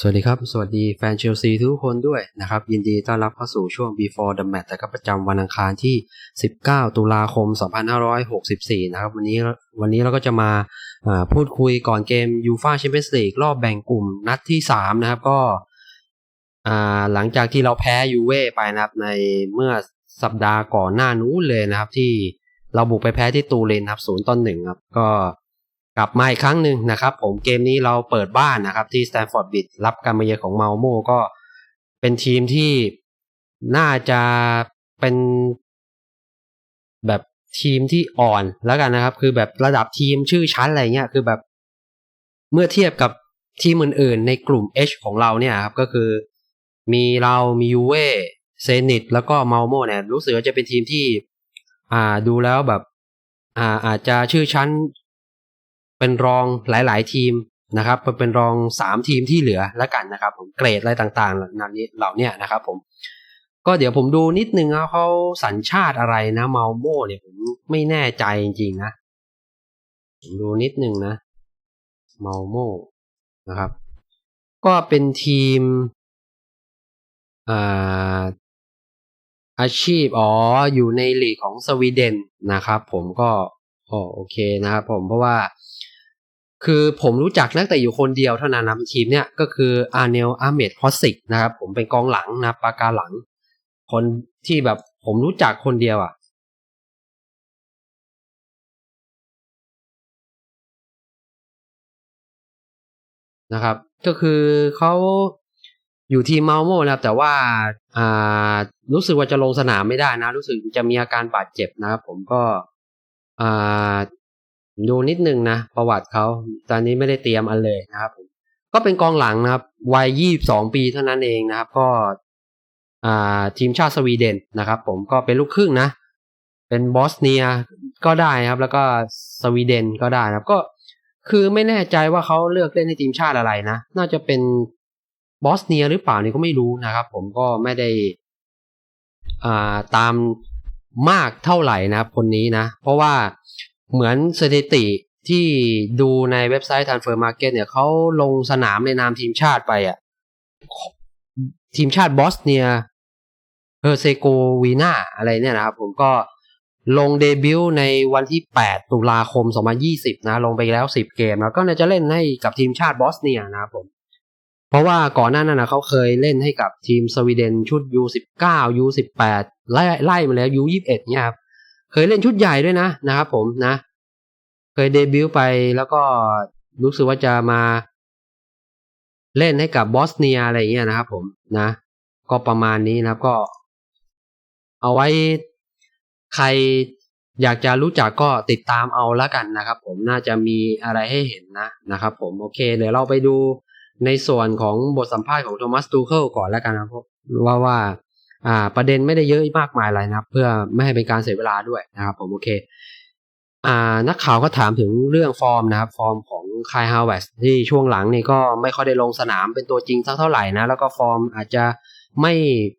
สวัสดีครับ สวัสดีแฟนเชลซีทุกคนด้วยนะครับ ยินดีต้อนรับเข้าสู่ช่วง before the match นะครับประจำวันอังคารที่ 19 ตุลาคม 2564 นะครับ วันนี้วันนี้เราก็จะมาาพูดคุยก่อนเกมยูฟาแชมเปี้ยนส์ลีกรอบแบ่งกลุ่มนัดที่ 3 นะครับ ก็หลังจากที่เราแพ้ยูเว่ไปนะครับ ในเมื่อสัปดาห์ก่อนหน้านู้นเลยนะครับ ที่เราบุกไปแพ้ที่ตูรินครับศูนย์ต่อหนึ่งครับ ก็ กลับมาอีกครั้งหนึ่งนะครับ ผมเกมนี้เราเปิดบ้านนะครับ ที่สแตนฟอร์ดบิดรับการมาเยือนของเมาโมก็เป็นทีมที่น่าจะเป็นแบบทีมที่อ่อนแล้วกันนะครับ คือแบบระดับทีมชื่อชั้นอะไรเงี้ยคือแบบเมื่อเทียบกับทีมอื่นๆในกลุ่ม H ของเราเนี่ยครับก็คือมีเรามียูเว่เซนิตแล้วก็เมาโมเนี่ยรู้สึกว่าจะเป็นทีมที่ อ่าดูแล้วแบบ อ่าอาจจะชื่อชั้น เป็นรองหลาย ๆ ทีมนะครับเป็นรองสามทีมที่เหลือแล้วกันนะครับ ผมเกรดอะไรต่างๆเหล่านี้เหล่านี้นะครับ ผม ก็เดี๋ยวผมดูนิดนึงเขาสัญชาติอะไรนะเมาโมเนี่ยผมไม่แน่ใจจริงๆนะผมดูนิดนึงนะเมาโมนะครับ ก็เป็นทีมอาอาชีพอ๋ออยู่ในลีกของสวีเดนนะครับ ผมก็อ๋อโอเคนะครับ ผมเพราะว่า คือผมรู้จักนักเตะอยู่คนเดียวเท่านั้นนะทีมเนี่ยก็คืออาร์เนลอาเมดฮอสิกนะครับ ผมเป็นกองหลังนะปากาหลัง คนที่แบบผมรู้จักคนเดียวอะนะครับ ก็คือเขาอยู่ทีมเมาโมนะครับ แต่ว่าอ่ารู้สึกว่าจะลงสนามไม่ได้นะ รู้สึกจะมีอาการบาดเจ็บนะครับ ผมก็อ่า ดูนิดนึงนะประวัติเขาตอนนี้ไม่ได้เตรียมอันเลยนะครับผมก็เป็นกองหลังนะครับ วัยยี่สองปีเท่านั้นเองนะครับ ก็ทีมชาติสวีเดนนะครับ ผมก็เป็นลูกครึ่งนะ เป็นบอสเนียก็ได้ครับ แล้วก็สวีเดนก็ได้นะครับ ก็คือไม่แน่ใจว่าเขาเลือกเล่นในทีมชาติอะไรนะ น่าจะเป็นบอสเนียหรือเปล่านี่ก็ไม่รู้นะครับ ผมก็ไม่ได้อ่าตามมากเท่าไหร่นะครับคนนี้นะ เพราะว่า เหมือนสถิติที่ดูในเว็บไซต์ Transfer Market เนี่ยเขาลงสนามในนามทีมชาติไปอะ ทีมชาติบอสเนียเฮอร์เซโกวีนาอะไรเนี่ยนะครับ ผมก็ลงเดบิวต์ในวันที่ 8 ตุลาคม 2020 นะ ลงไปแล้ว 10 เกม แล้วก็จะเล่นให้กับทีมชาติบอสเนียนะครับผม เพราะว่าก่อนหน้านั้นนะเขาเคยเล่นให้กับทีมสวีเดนชุด U19 U18 ไล่ไล่มาแล้ว U21 เนี่ยครับ เคยเล่นชุดใหญ่ด้วยนะนะครับผมนะ เคยเดบิวต์ไปแล้วก็รู้สึกว่าจะมาเล่นให้กับบอสเนียอะไรเงี้ยนะครับผมนะ ก็ประมาณนี้นะครับก็ เอาไว้ใครอยากจะรู้จักก็ติดตามเอาละกันนะครับผมน่าจะมีอะไรให้เห็นนะนะครับผมโอเคเดี๋ยวเราไปดูในส่วนของบทสัมภาษณ์ของโทมัสตูเคิลก่อนแล้วกันนะครับว่าว่า อ่าประเด็นไม่ได้เยอะมากมายอะไรนะครับ เพื่อไม่ให้เป็นการเสียเวลาด้วยนะครับผมโอเคอ่านักข่าวก็ถามถึงเรื่องฟอร์มนะครับ ฟอร์มของคายฮาวเวสที่ช่วงหลังนี่ก็ไม่ค่อยได้ลงสนามเป็นตัวจริงสักเท่าไหร่นะ แล้วก็ฟอร์มอาจจะไม่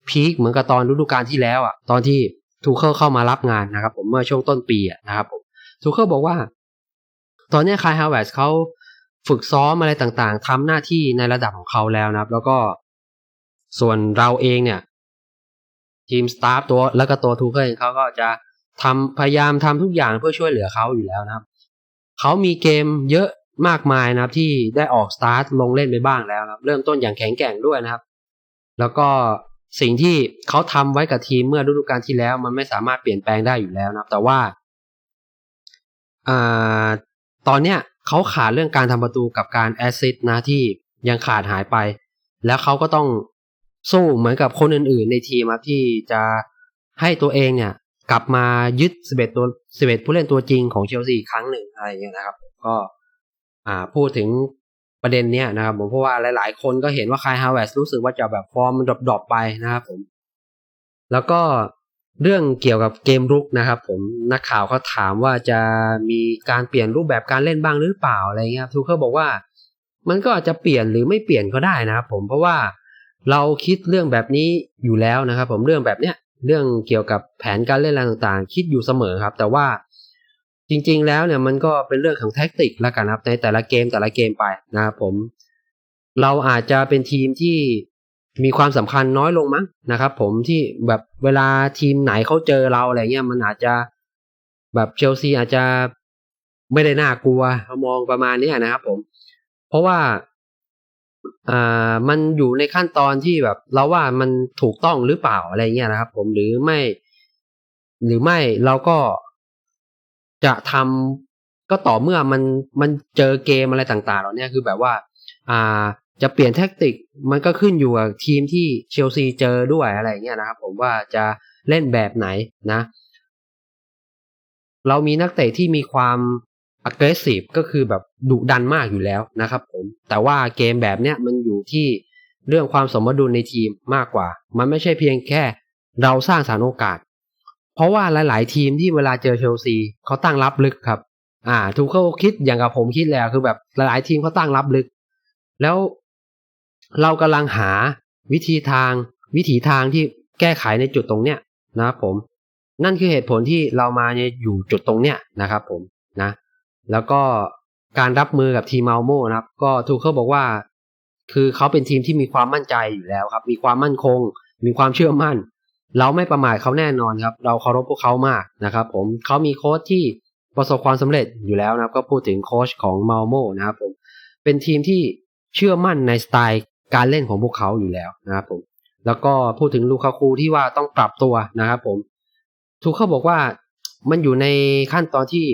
พีคเหมือนกับตอนฤดูกาลที่แล้วอะตอนที่ทูเคิลเข้ามารับงานนะครับ ผมเมื่อช่วงต้นปีอะนะครับผมทูเคิลบอกว่า ตอนนี้คายฮาวเวสเขาฝึกซ้อมอะไรต่างๆทำหน้าที่ในระดับของเขาแล้วนะครับ แล้วก็ส่วนเราเองเนี่ย ทีมสตาฟตัวแล้วก็ตัวทูเคิลเขาก็จะทำพยายามทำทุกอย่างเพื่อช่วยเหลือเขาอยู่แล้วนะครับ เขามีเกมเยอะมากมายนะครับ ที่ได้ออกสตาร์ทลงเล่นไปบ้างแล้วครับ เริ่มต้นอย่างแข็งแกร่งด้วยนะครับ แล้วก็สิ่งที่เขาทำไว้กับทีมเมื่อฤดูกาลที่แล้ว มันไม่สามารถเปลี่ยนแปลงได้อยู่แล้วนะครับ แต่ว่าอตอนเนี้ยเขาขาดเรื่องการทำประตูกับการแอสซิสต์นะที่ยังขาดหายไป แล้วเขาก็ต้อง สู้เหมือนกับคนอื่นๆ ในทีมครับที่จะให้ตัวเองเนี่ย กลับมายึด11ตัว11ผู้เล่นตัวจริงของเชลซีครั้งหนึ่งอะไรอย่างเงี้ยนะครับ ก็อ่าพูดถึงประเด็นเนี้ยนะครับผมเพราะว่าหลายๆ คนก็เห็นว่าคายฮาวเวสรู้สึกว่าจะแบบฟอร์มมันดรอปๆไปนะครับผม แล้วก็เรื่องเกี่ยวกับเกมรุกนะครับ ผมนักข่าวเขาถามว่าจะมีการเปลี่ยนรูปแบบการเล่นบ้างหรือเปล่าอะไรเงี้ยทูเคิลบอกว่า มันก็อาจจะเปลี่ยนหรือไม่เปลี่ยนก็ได้นะครับผมเพราะว่า เราคิดเรื่องแบบนี้อยู่แล้วนะครับ ผมเรื่องแบบเนี้ยเรื่องเกี่ยวกับแผนการเล่นอะไรต่างๆ คิดอยู่เสมอครับ แต่ว่าจริง ๆ แล้วเนี่ยมันก็เป็นเรื่องของแท็กติกแล้วกันครับ ในแต่ละเกมแต่ละเกมไปนะครับผม เราอาจจะเป็นทีมที่มีความสำคัญน้อยลงมั้งนะครับ ผมที่แบบเวลาทีมไหนเขาเจอเราอะไรเงี้ยมันอาจจะแบบเชลซีอาจจะไม่ได้น่ากลัวมองประมาณนี้นะครับ ผม เพราะว่า อ่ามันอยู่ในขั้นตอนที่แบบ เราว่ามันถูกต้องหรือเปล่าอะไรเงี้ยนะครับ ผมหรือไม่ หรือไม่เราก็จะทำก็ต่อเมื่อมันมันเจอเกมอะไรต่างๆเหล่านี้คือแบบว่า อ่าจะเปลี่ยนแท็กติกมันก็ขึ้นอยู่กับทีมที่เชลซีเจอด้วยอะไรเงี้ยนะครับ ผมว่าจะเล่นแบบไหนนะ เรามีนักเตะที่มีความ aggressive ก็คือแบบดุดันมากอยู่แล้วนะครับผม แต่ว่าเกมแบบเนี้ยมันอยู่ที่เรื่องความสมดุลในทีมมากกว่า มันไม่ใช่เพียงแค่เราสร้างสารโอกาส เพราะว่าหลาย ๆ ทีมที่เวลาเจอเชลซีเขาตั้งรับลึกครับ อ่าทูเคิลคิดอย่างกับผมคิดแล้วคือแบบหลาย ๆ ทีมเขาตั้งรับลึก แล้วเรากำลังหาวิธีทางวิถีทางที่แก้ไขในจุดตรงเนี้ยนะครับผม นั่นคือเหตุผลที่เรามาอยู่จุดตรงเนี้ยนะครับผม แล้วก็การรับมือกับทีมเมาโมนะครับ ก็ทูเคิลบอกว่า คือเขาเป็นทีมที่มีความมั่นใจอยู่แล้วครับ มีความมั่นคง มีความเชื่อมั่น เราไม่ประมาทเขาแน่นอนครับ เราเคารพพวกเขามากนะครับ ผมเขามีโค้ชที่ประสบความสำเร็จอยู่แล้วนะครับ ก็พูดถึงโค้ชของเมาโมนะครับผมเป็นทีมที่เชื่อมั่นในสไตล์การเล่นของพวกเขาอยู่แล้วนะครับผมแล้วก็พูดถึงลูคาคูที่ว่าต้องปรับตัวนะครับผมทูเคิลบอกว่ามันอยู่ในขั้นตอนที่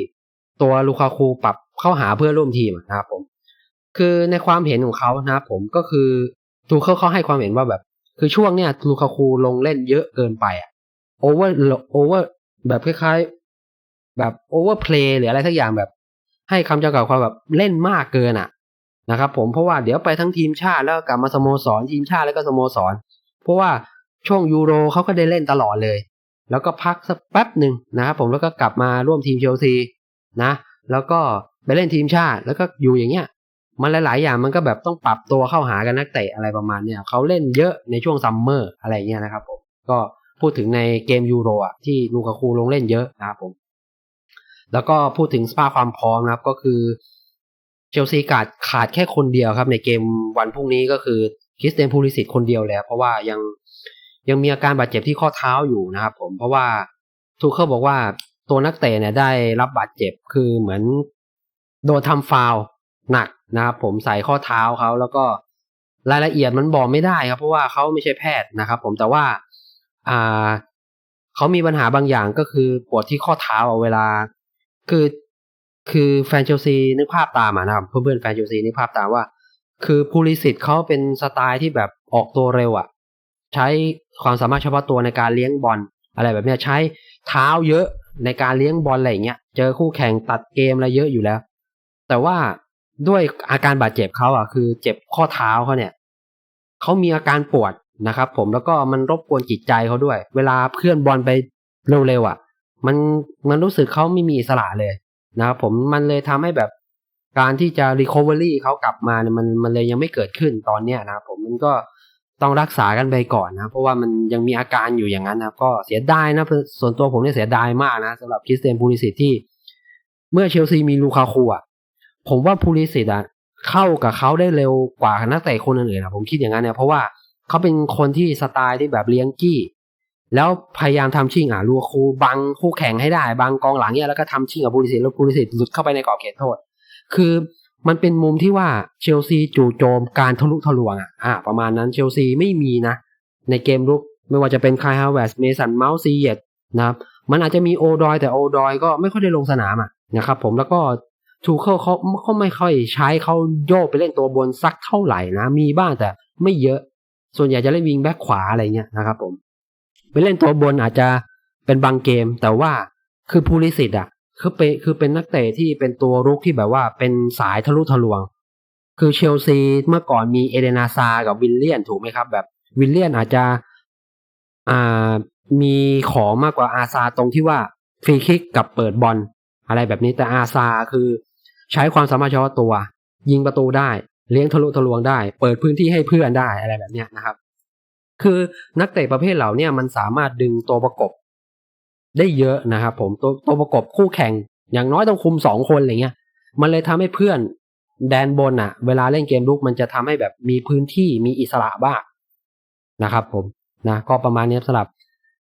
ตัวลูคาคูปรับเข้าหาเพื่อร่วมทีมนะครับผม คือในความเห็นของเขานะครับผมก็คือทูเคิลเขาให้ความเห็นว่าแบบ คือช่วงเนี้ยลูคาคูลงเล่นเยอะเกินไปอะโอเวอร์โอเวอร์แบบคล้ายๆ แบบโอเวอร์เพลย์หรืออะไรสักอย่างแบบ ให้คำจำกัดความแบบเล่นมากเกินอะนะครับผมเพราะว่าเดี๋ยวไปทั้งทีมชาติแล้วกลับมาสโมสรทีมชาติแล้วก็สโมสร เพราะว่าช่วงยูโรเขาก็ได้เล่นตลอดเลย แล้วก็พักสักแป๊บหนึ่งนะครับผมแล้วก็กลับมาร่วมทีมเชลซี นะ แล้วก็ไปเล่นทีมชาติ แล้วก็อยู่อย่างเงี้ย มันหลาย ๆ อย่างมันก็แบบต้องปรับตัวเข้าหากันนักเตะอะไรประมาณเนี้ยเขาเล่นเยอะในช่วงซัมเมอร์อะไรเงี้ยนะครับผม ก็พูดถึงในเกมยูโรอะที่ลูกาคูลงเล่นเยอะนะครับผม แล้วก็พูดถึงสภาพความพร้อมนะครับก็คือเชลซีขาดขาดแค่คนเดียวครับ ในเกมวันพรุ่งนี้ก็คือคริสเตนพูลิสิตคนเดียวแล้ว เพราะว่ายังยังมีอาการบาดเจ็บที่ข้อเท้าอยู่นะครับผมเพราะว่าทูเคิลบอกว่า ตัวนักเตะเนี่ยได้รับบาดเจ็บคือเหมือนโดนทำฟาวหนักนะครับผมใส่ข้อเท้าเขาแล้วก็รายละเอียดมันบอกไม่ได้ครับ เพราะว่าเขาไม่ใช่แพทย์นะครับ ผมแต่ว่าอ่าเขามีปัญหาบางอย่างก็คือปวดที่ข้อเท้าเวลา คือคือแฟนเชลซีนึกภาพตามนะครับเพื่อนๆแฟนเชลซีนึกภาพตามว่า คือพูลิสิตเขาเป็นสไตล์ที่แบบออกตัวเร็วอะ่ะ ใช้ความสามารถเฉพาะตัวในการเลี้ยงบอลอะไรแบบนี้ใช้เท้าเยอะ ในการเลี้ยงบอลอะไรเงี้ย เจอคู่แข่งตัดเกมอะไรเยอะอยู่แล้ว แต่ว่าด้วยอาการบาดเจ็บเขาอะ คือเจ็บข้อเท้าเขาเนี่ยเขามีอาการปวดนะครับ ผมแล้วก็มันรบกวนจิตใจเขาด้วย เวลาเพื่อนบอลไปเร็วๆอะ มันมันรู้สึกเขาไม่มีอิสระเลยนะครับผมมันเลยทำให้แบบการที่จะ recovery เขากลับมาเนี่ยมันมันเลยยังไม่เกิดขึ้นตอนเนี้ยนะครับผมมันก็ ต้องรักษากันไปก่อนนะ เพราะว่ามันยังมีอาการอยู่อย่างนั้นนะก็เสียดายนะ ส่วนตัวผมเนี่ยเสียดายมากนะสำหรับคริสเตียนพูลิสิตที่ เมื่อเชลซีมีลูคาคูอะผมว่าพูลิสิตอะเข้ากับเขาได้เร็วกว่านักเตะคนอื่นๆนะผมคิดอย่างนั้นเนี่ยเพราะว่าเขาเป็นคนที่สไตล์ที่แบบเลี้ยงจี้ แล้วพยายามทำชิงอะลูคูบังคู่แข่งให้ได้บังกองหลังเนี่ยแล้วก็ทำชิงกับพูลิสิตแล้วพูลิสิตหลุดเข้าไปในกรอบเขตโทษ คือ มันเป็นมุมที่ว่าเชลซีจู่โจมการทะลุทะลวงอะอ่าประมาณนั้นเชลซีไม่มีนะ ในเกมรุกไม่ว่าจะเป็นคายฮาวเวสเมสันเมาส์ซีเยตนะครับมันอาจจะมีโอดอยแต่โอดอยก็ไม่ค่อยได้ลงสนามอะนะครับผมแล้วก็ทูเคิลเขาเขาไม่ค่อยใช้เขาโยกไปเล่นตัวบนสักเท่าไหร่นะ มีบ้างแต่ไม่เยอะ ส่วนใหญ่จะเล่นวิงแบ็คขวาอะไรเงี้ยนะครับผมไปเล่นตัวบนอาจจะเป็นบางเกมแต่ว่าคือพูลิสิตอะ คือเป็นคือเป็นนักเตะที่เป็นตัวรุกที่แบบว่าเป็นสายทะลุทะลวง คือเชลซีเมื่อก่อนมีเอเดนาซากับวิลเลียนถูกไหมครับ แบบวิลเลียนอาจจะอ่ามีของมากกว่าอาซาตรงที่ว่าฟรีคิกกับเปิดบอลอะไรแบบนี้แต่อาซาคือใช้ความสามารถเฉพาะตัว ยิงประตูได้ เลี้ยงทะลุทะลวงได้ เปิดพื้นที่ให้เพื่อนได้อะไรแบบนี้นะครับ คือนักเตะประเภทเหล่านี้มันสามารถดึงตัวประกบ ได้เยอะนะครับผมตัวตัวประกบคู่แข่ง อย่างน้อยต้องคุมสองคนอะไรเงี้ย มันเลยทำให้เพื่อนแดนบนอะ เวลาเล่นเกมลุกมันจะทำให้แบบมีพื้นที่มีอิสระบ้างนะครับ ผมนะก็ประมาณนี้สำหรับ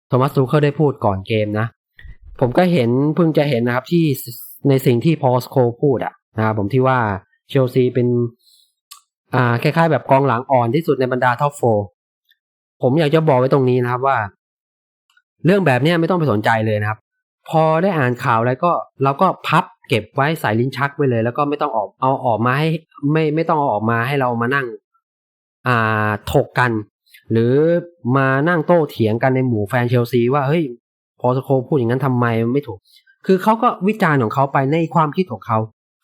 โทมัสทูเคิลได้พูดก่อนเกมนะ ผมก็เห็นเพิ่งจะเห็นนะครับที่ในสิ่งที่พอสโคพูดอะนะครับผมที่ว่าเชลซีเป็น อ่าคล้ายๆ แบบกองหลังอ่อนที่สุดในบรรดาท็อปโฟผมอยากจะบอกไว้ตรงนี้นะครับว่า เรื่องแบบนี้ไม่ต้องไปสนใจเลยนะครับ พอได้อ่านข่าวแล้วก็เราก็พับเก็บไว้ใส่ลิ้นชักไว้เลย แล้วก็ไม่ต้องออกเอาออกมาให้ไม่ไม่ต้องเอาออกมาให้เรามานั่ง อ่าถกกัน หรือมานั่งโต้เถียงกันในหมู่แฟนเชลซีว่าเฮ้ยพอสโคพูดอย่างนั้นทำไมไม่ถูก คือเขาก็วิจารณ์ของเขาไปในความคิดของเขา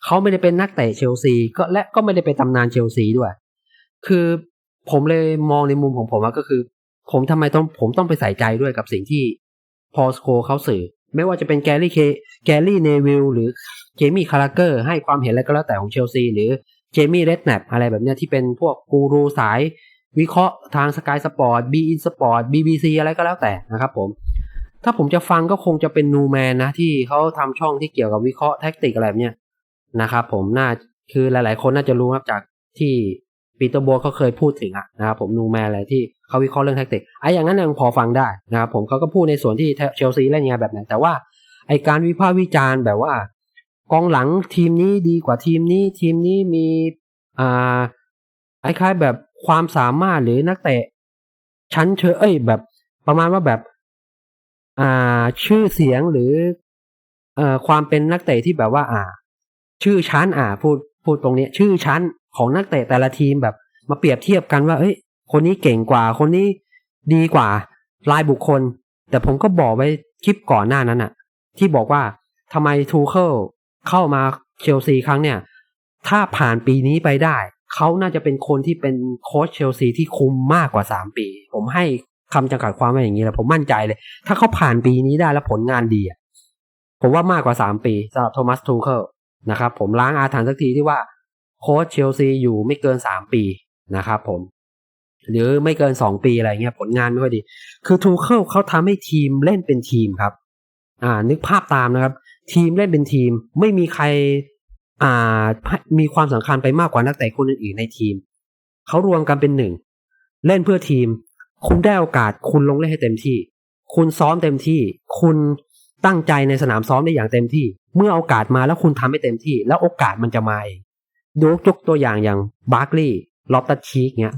เขาไม่ได้เป็นนักเตะเชลซีก็และก็ไม่ได้เป็นตำนานเชลซีด้วย คือผมเลยมองในมุมของผมก็คือ ผมทำไมต้องผมต้องไปใส่ใจด้วยกับสิ่งที่พอสโคเขาสื่อ ไม่ว่าจะเป็นแกรี่เคแกรี่เนวิลหรือเจมี่คาราเกอร์ให้ความเห็นอะไรก็แล้วแต่ของเชลซีหรือเจมี่เรดแนปอะไรแบบเนี้ยที่เป็นพวกกูรูสาย วิเคราะห์ทางสกายสปอร์ตบีอินสปอร์ตบีบีซีอะไรก็แล้วแต่นะครับผม ถ้าผมจะฟังก็คงจะเป็นนูแมนนะ ที่เขาทำช่องที่เกี่ยวกับวิเคราะห์แท็กติกอะไรแบบเนี้ยนะครับผมน่าคือหลาย ๆ คนน่าจะรู้ครับจากที่ ปีเตอร์โบเขาเคยพูดถึงอะนะครับผมนูแมนอะไรที่เขาวิเคราะห์เรื่องแท็กติกไอ้อย่างนั้นยังพอฟังได้นะครับผมเขาก็พูดในส่วนที่เชลซีเล่นยังไงแบบไหนแต่ว่าไอการวิพากษ์วิจารณ์แบบว่ากองหลังทีมนี้ดีกว่าทีมนี้ทีมนี้มีอ่าคล้ายๆแบบความสามารถหรือนักเตะชั้นเชอเอ้ยแบบประมาณว่าแบบ อ่า ชื่อเสียงหรือเอ่อความเป็นนักเตะที่แบบว่า อ่า ชื่อชั้นอ่า พูดพูดตรงนี้ ชื่อชั้น ของนักเตะแต่ละทีมแบบมาเปรียบเทียบกันว่า เอ้ย คนนี้เก่งกว่า คนนี้ดีกว่ารายบุคคล แต่ผมก็บอกไว้คลิปก่อนหน้านั้นอะที่บอกว่าทำไมทูเคิลเข้ามาเชลซีครั้งเนี่ย ถ้าผ่านปีนี้ไปได้ เขาน่าจะเป็นคนที่เป็นโค้ชเชลซีที่คุมมากกว่าสามปี ผมให้คำจำกัดความไว้อย่างนี้แหละผมมั่นใจเลย ถ้าเขาผ่านปีนี้ได้แล้วผลงานดีผมว่ามากกว่าสามปีสำหรับโทมัสทูเคิลนะครับ ผมล้างอาถรรพ์สักทีที่ว่า โค้ชเชลซีอยู่ไม่เกินสามปีนะครับผม หรือไม่เกินสองปีอะไรเงี้ยผลงานไม่ค่อยดี คือทูเคิลเขาทำให้ทีมเล่นเป็นทีมครับ อ่า นึกภาพตามนะครับ ทีมเล่นเป็นทีมไม่มีใคร อ่ามีความสำคัญไปมากกว่านักเตะคนอื่นๆในทีมเขารวมกันเป็นหนึ่งเล่นเพื่อทีม คุณได้โอกาสคุณลงเล่นให้เต็มที่ คุณซ้อมเต็มที่ คุณตั้งใจในสนามซ้อมได้อย่างเต็มที่ เมื่อโอกาสมาแล้วคุณทำให้เต็มที่ แล้วโอกาสมันจะมาเอง ยกยกตัวอย่างอย่างบาร์กลีย์ลอตตัชีกเนี้ย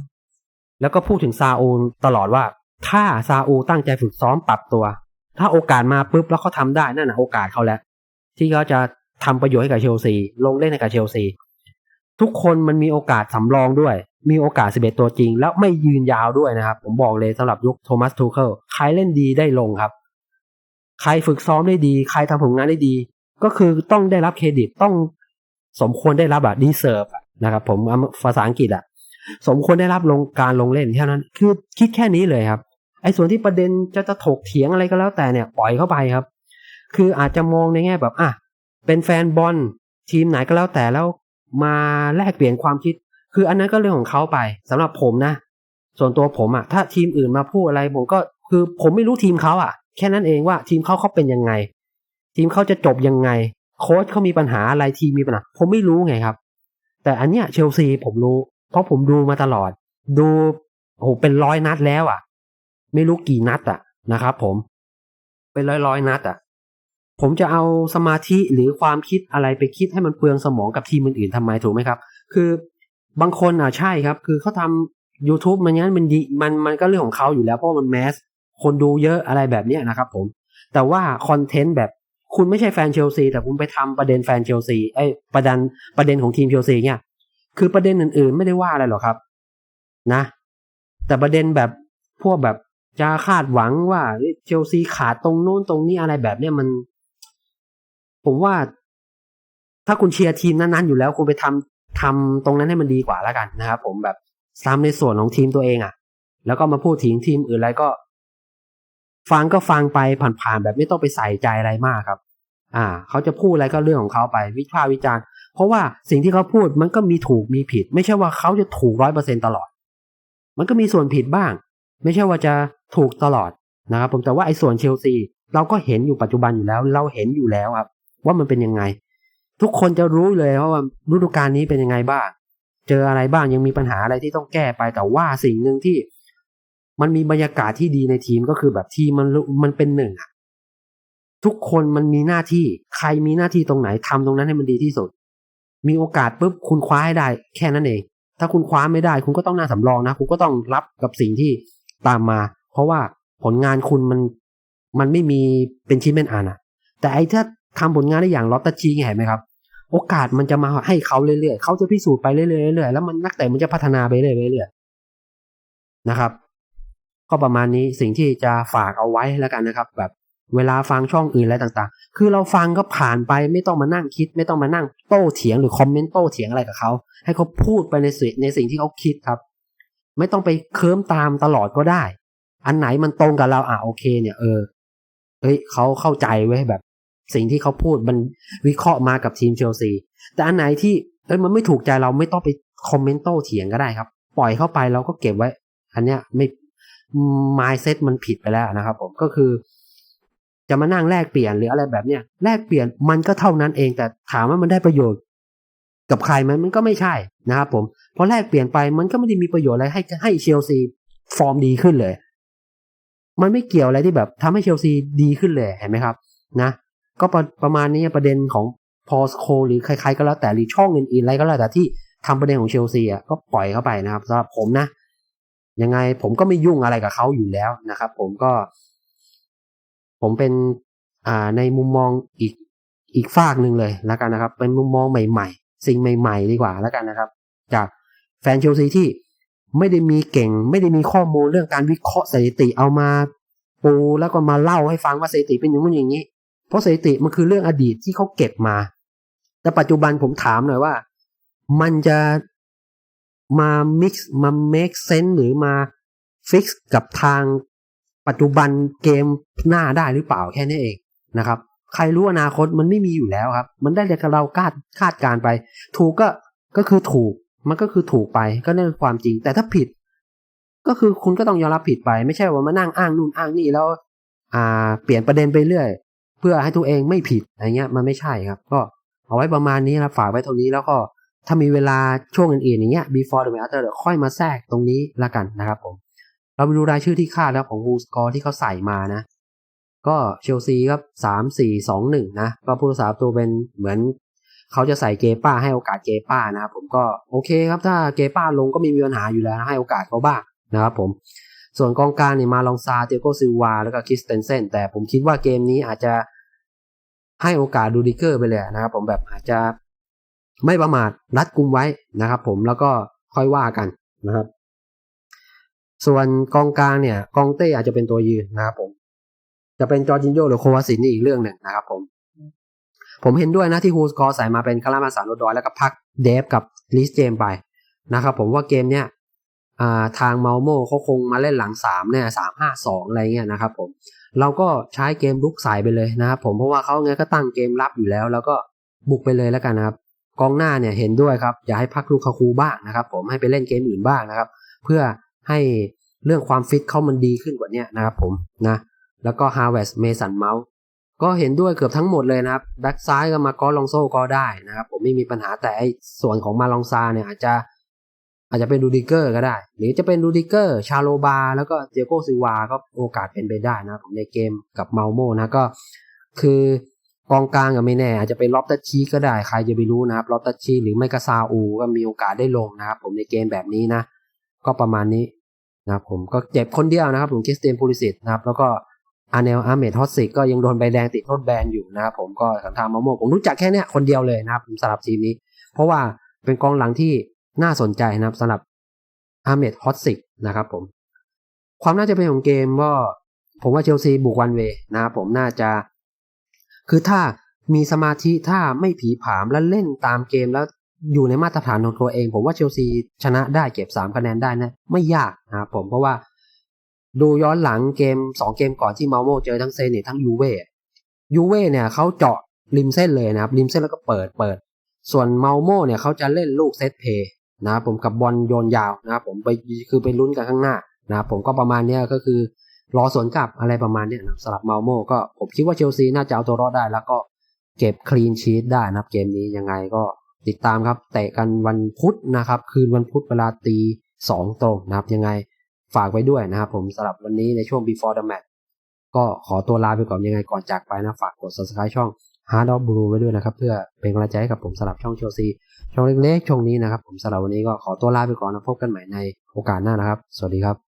แล้วก็พูดถึงซาอูลตลอดว่า ถ้าซาอูตั้งใจฝึกซ้อมปรับตัว ถ้าโอกาสมาปุ๊บแล้วเขาทาได้นั่นแหะโอกาสเขาแล้ว ที่เขาจะทำประโยชน์ให้กับเชลซี ลงเล่นให้กับเชลซี ทุกคนมันมีโอกาสสำรองด้วย มีโอกาส11ตัวจริง แล้วไม่ยืนยาวด้วยนะครับ ผมบอกเลยสำหรับยุคโทมัสทูเคิลใครเล่นดีได้ลงครับ ใครฝึกซ้อมได้ดี ใครทำผลงานได้ดี ก็คือต้องได้รับเครดิตต้อง สมควรได้รับอะดีเซิร์ฟนะครับ ผมภาษาอังกฤษอะสมควรได้รับลงการลงเล่นแค่นั้น คือคิดแค่นี้เลยครับ ไอ้ส่วนที่ประเด็นจะจะถกเถียงอะไรก็แล้วแต่เนี่ยปล่อยเข้าไปครับ คืออาจจะมองในแง่แบบอะเป็นแฟนบอลทีมไหนก็แล้วแต่แล้วมาแลกเปลี่ยนความคิด คืออันนั้นก็เรื่องของเขาไปสำหรับผมนะ ส่วนตัวผมอะถ้าทีมอื่นมาพูดอะไรผมก็คือผมไม่รู้ทีมเขาอะแค่นั้นเองว่าทีมเขาเขาเป็นยังไง ทีมเขาจะจบยังไง โค้ชเขามีปัญหาอะไรทีมมีปัญหาผมไม่รู้ไงครับ แต่อันเนี้ยเชลซีผมรู้ เพราะผมดูมาตลอด ดูโอ้โหเป็นร้อยนัดแล้วอะไม่รู้กี่นัดอะนะครับผม เป็นร้อยร้อยนัดอะผมจะเอาสมาธิหรือความคิดอะไรไปคิดให้มันเปลืองสมองกับทีมอื่นๆทำไมถูกไหมครับ คือบางคนอะใช่ครับ คือเขาทำ YouTube มันงั้นมันดีมันมันก็เรื่องของเขาอยู่แล้วเพราะมันแมสคนดูเยอะอะไรแบบนี้นะครับผม แต่ว่าคอนเทนต์แบบ คุณไม่ใช่แฟนเชลซีแต่คุณไปทำประเด็นแฟนเชลซีไอ้ประเด็นประเด็นของทีมเชลซีเนี่ยคือประเด็นอื่นๆ ไม่ได้ว่าอะไรหรอกครับ นะ แต่ประเด็นแบบพวกแบบจะคาดหวังว่าเชลซีขาดตรงโน้นตรงนี้อะไรแบบเนี้ยมัน ผมว่า ถ้าคุณเชียร์ทีมนั้นๆอยู่แล้วคุณไปทำทำตรงนั้นให้มันดีกว่าแล้วกันนะครับผมแบบซ้ำในส่วนของทีมตัวเองอะ่ะ แล้วก็มาพูดถึงทีมอื่นอะไรก็ ฟังก็ฟังไปผ่านๆแบบไม่ต้องไปใส่ใจอะไรมากครับ อ่าเขาจะพูดอะไรก็เรื่องของเขาไปวิพากษ์วิจารณ์ เพราะว่าสิ่งที่เขาพูดมันก็มีถูกมีผิด ไม่ใช่ว่าเขาจะถูกร้อยเปอร์เซ็นตลอด มันก็มีส่วนผิดบ้าง ไม่ใช่ว่าจะถูกตลอดนะครับผมแต่ว่าไอ้ส่วนเชลซีเราก็เห็นอยู่ปัจจุบันอยู่แล้ว เราเห็นอยู่แล้วครับ ว่ามันเป็นยังไง ทุกคนจะรู้เลยว่าฤดูกาลนี้เป็นยังไงบ้าง เจออะไรบ้างยังมีปัญหาอะไรที่ต้องแก้ไปแต่ว่าสิ่งหนึ่งที่ มันมีบรรยากาศที่ดีในทีมก็คือแบบทีมมันมันเป็นหนึ่งอะ ทุกคนมันมีหน้าที่ ใครมีหน้าที่ตรงไหนทำตรงนั้นให้มันดีที่สุด มีโอกาสปุ๊บคุณคว้าให้ได้ แค่นั้นเอง ถ้าคุณคว้าไม่ได้ คุณก็ต้องหน้าสำรองนะ คุณก็ต้องรับกับสิ่งที่ตามมา เพราะว่าผลงานคุณมันมันไม่มีเป็นชิ้นเป็นอันอะแต่ไอ้ถ้าทำผลงานได้อย่างลอตตาชีเห็นไหมครับ โอกาสมันจะมาให้เขาเรื่อยๆเขาจะพิสูจน์ไปเรื่อยๆเรื่อยๆแล้วมันนักเตะมันจะพัฒนาไปเรื่อยๆเรื่อยๆนะครับ ก็ประมาณนี้สิ่งที่จะฝากเอาไว้แล้วกันนะครับ แบบ เวลาฟังช่องอื่นอะไรต่างๆ คือเราฟังก็ผ่านไปไม่ต้องมานั่งคิด ไม่ต้องมานั่งโต้เถียงหรือคอมเมนต์โต้เถียงอะไรกับเขา ให้เขาพูดไปในสิ่งในสิ่งที่เขาคิดครับ ไม่ต้องไปเคิมตามตลอดก็ได้ อันไหนมันตรงกับเราอะโอเค เนี่ยเออเฮ้ยเขาเข้าใจไว้แบบ สิ่งที่เขาพูดมันวิเคราะห์มากับทีมเชลซีแต่อันไหนที่เอ้ยมันไม่ถูกใจเราไม่ต้องไปคอมเมนต์โต้เถียงก็ได้ครับ ปล่อยเข้าไปเราก็เก็บไว้ อันเนี้ยไม่มายเซ็ตมันผิดไปแล้วนะครับผมก็คือ จะมานั่งแลกเปลี่ยนหรืออะไรแบบเนี้ยแลกเปลี่ยนมันก็เท่านั้นเองแต่ถามว่ามันได้ประโยชน์ กับใครไหมมันก็ไม่ใช่นะครับผมพอแลกเปลี่ยนไปมันก็ไม่ได้มีประโยชน์อะไรให้ให้เชลซีฟอร์มดีขึ้นเลย มันไม่เกี่ยวอะไรที่แบบทำให้เชลซีดีขึ้นเลยเห็นไหมครับ นะ ก็ประประมาณนี้ประเด็นของพอสโคหรือใครๆก็แล้วแต่หรือช่องอื่นๆอะไรก็แล้วแต่ที่ทำประเด็นของเชลซีอะก็ปล่อยเข้าไปนะครับสำหรับผมนะยังไงผมก็ไม่ยุ่งอะไรกับเขาอยู่แล้วนะครับ ผมก็ ผมเป็นอ่าในมุมมองอีกอีกฝากหนึ่งเลยแล้วกันนะครับ เป็นมุมมองใหม่ๆ สิ่งใหม่ๆ ดีกว่าแล้วกันนะครับ จากแฟนเชลซีที่ไม่ได้มีเก่ง ไม่ได้มีข้อมูลเรื่องการวิเคราะห์สถิติเอามาปูแล้วก็มาเล่าให้ฟังว่าสถิติเป็นอย่างนู้นอย่างนี้ เพราะสถิติมันคือเรื่องอดีตที่เขาเก็บมา แต่ปัจจุบันผมถามหน่อยว่า มันจะมา mix มา make sense หรือมา fix กับทาง ปัจจุบันเกมหน้าได้หรือเปล่าแค่นี้เองนะครับ ใครรู้อนาคตมันไม่มีอยู่แล้วครับ มันได้แต่เราคาดคาดการไป ถูกก็ก็คือถูกมันก็คือถูกไปก็นั่นคือความจริง แต่ถ้าผิด ก็คือคุณก็ต้องยอมรับผิดไป ไม่ใช่ว่ามานั่งอ้างนู่นอ้างนี่แล้ว อ่า เปลี่ยนประเด็นไปเรื่อย เพื่อให้ตัวเองไม่ผิดอะไรเงี้ยมันไม่ใช่ครับ ก็เอาไว้ประมาณนี้นะฝากไว้ตรงนี้แล้วก็ถ้ามีเวลาช่วงอื่นๆอย่างเงี้ย before the after เดี๋ยวค่อยมาแทรกตรงนี้ละกันนะครับผม เราไปดูรายชื่อที่คาดแล้วของวูสกอร์ที่เขาใส่มานะ ก็เชลซีครับสามสี่สองหนึ่งนะ ก็ผู้รักษาตัวเป็นเหมือนเขาจะใส่เกป้าให้โอกาสเกป้านะครับผมก็โอเคครับถ้าเกป้าลงก็ไม่มีปัญหาอยู่แล้วให้โอกาสเขาบ้างนะครับผมส่วนกองกลางเนี่ยมาลองซาเตียโกซิลวาแล้วก็คิสเตนเซนแต่ผมคิดว่าเกมนี้อาจจะให้โอกาสดูดิเกอร์ไปเลยนะครับผมแบบอาจจะไม่ประมาทรัดกุมไว้นะครับผมแล้วก็ค่อยว่ากันนะครับ ส่วนกองกลางเนี่ย กองเต้อาจจะเป็นตัวยืนนะครับผม จะเป็นจอร์จินโยหรือโควาสินนี่อีกเรื่องหนึ่งนะครับผม ผมเห็นด้วยนะที่ฮูสกอร์ใส่มาเป็นคารามาสานโดอยแล้วก็พักเดฟกับลิสเจมไปนะครับผมว่าเกมเนี้ยาทางเมาโมเขาคงมาเล่นหลังสามเนี่ยสามห้าสองอะไรเงี้ยนะครับผม เราก็ใช้เกมลุกใส่ไปเลยนะครับผมเพราะว่าเขาเงี้ยก็ตั้งเกมรับอยู่แล้ว แล้วก็บุกไปเลยแล้วกันนะครับกองหน้าเนี่ยเห็นด้วยครับ อย่าให้พักลูกคาคูบ้างนะครับ ผมให้ไปเล่นเกมอื่นบ้างนะครับ เพื่อ ให้เรื่องความฟิตเขามันดีขึ้นกว่านี้นะครับผมนะแล้วก็ฮาวเวสเมสันเมาส์ก็เห็นด้วยเกือบทั้งหมดเลยนะครับแบ็กซ้ายก็มากอลองโซก็ได้นะครับผมไม่มีปัญหาแต่ไอ้ส่วนของมาลองซาเนี่ยอาจจะอาจจะเป็นดูดิเกอร์ก็ได้ หรือจะเป็นดูดิเกอร์ ชาโลบา แล้วก็เตียโกซิวาก็โอกาสเป็นไปได้นะผมในเกมกับเมาโมนะก็คือกองกลางก็ไม่แน่ อาจจะเป็นล็อบตัชชีก็ได้ใครจะไปรู้นะครับล็อบตัชชีหรือไม่ก็ซาอู ก็มีโอกาสได้ลงนะครับผมในเกมแบบนี้นะ ก็ประมาณนี้ นะครับผมก็เจ็บคนเดียวนะครับผมคริสเตียนพูลิสิตนะครับแล้วก็อาเนลอาเมดฮอตซิกก็ยังโดนใบแดงติดโทษแบนอยู่นะครับผมก็สันทามมาโมผมรู้จักแค่เนี้ยคนเดียวเลยนะครับสำหรับทีมนี้ เพราะว่าเป็นกองหลังที่น่าสนใจนะครับสำหรับอาเมดฮอตซิกนะครับผมความน่าจะเป็นของเกมก็ผมว่าเชลซีบุกวันเวนะครับผมน่าจะ คือถ้ามีสมาธิถ้าไม่ผีผามแล้วเล่นตามเกมแล้ว อยู่ในมาตรฐานของตัวเอง ผมว่าเชลซีชนะได้เก็บสามคะแนนได้นะ ไม่ยากนะครับผมเพราะว่า ดูย้อนหลังเกมสองเกมก่อนที่มาโมเจอทั้งเซนิทั้งยูเว่ยูเว่เนี่ยเขาเจาะริมเส้นเลยนะครับริมเส้นแล้วก็เปิดเปิด ส่วนเมาโมเนี่ยเขาจะเล่นลูกเซตเพย์นะครับผมกับบอลโยนยาวนะครับผมไปคือไปลุ้นกันข้างหน้านะครับผมก็ประมาณนี้ก็คือรอสวนกลับอะไรประมาณนี้นะสำหรับเมาโมก็ผมคิดว่าเชลซีน่าจะเอาตัวรอดได้ แล้วก็เก็บคลีนชีตได้นะครับเกมนี้ยังไงก็ ติดตามครับเตะกันวันพุธนะครับ คืนวันพุธเวลาตีสองตรงนะครับ ยังไงฝากไว้ด้วยนะครับ ผมสำหรับวันนี้ในช่วง before the match ก็ขอตัวลาไปก่อนยังไงก่อนจากไปนะ ฝากกด subscribe ช่อง Hard of Blue ไว้ด้วยนะครับ เพื่อเป็นกำลังใจให้กับผมสำหรับช่องเชซีช่องเล็กๆช่องนี้นะครับ ผมสำหรับวันนี้ก็ขอตัวลาไปก่อนนะพบกันใหม่ในโอกาสหน้านะครับ สวัสดีครับ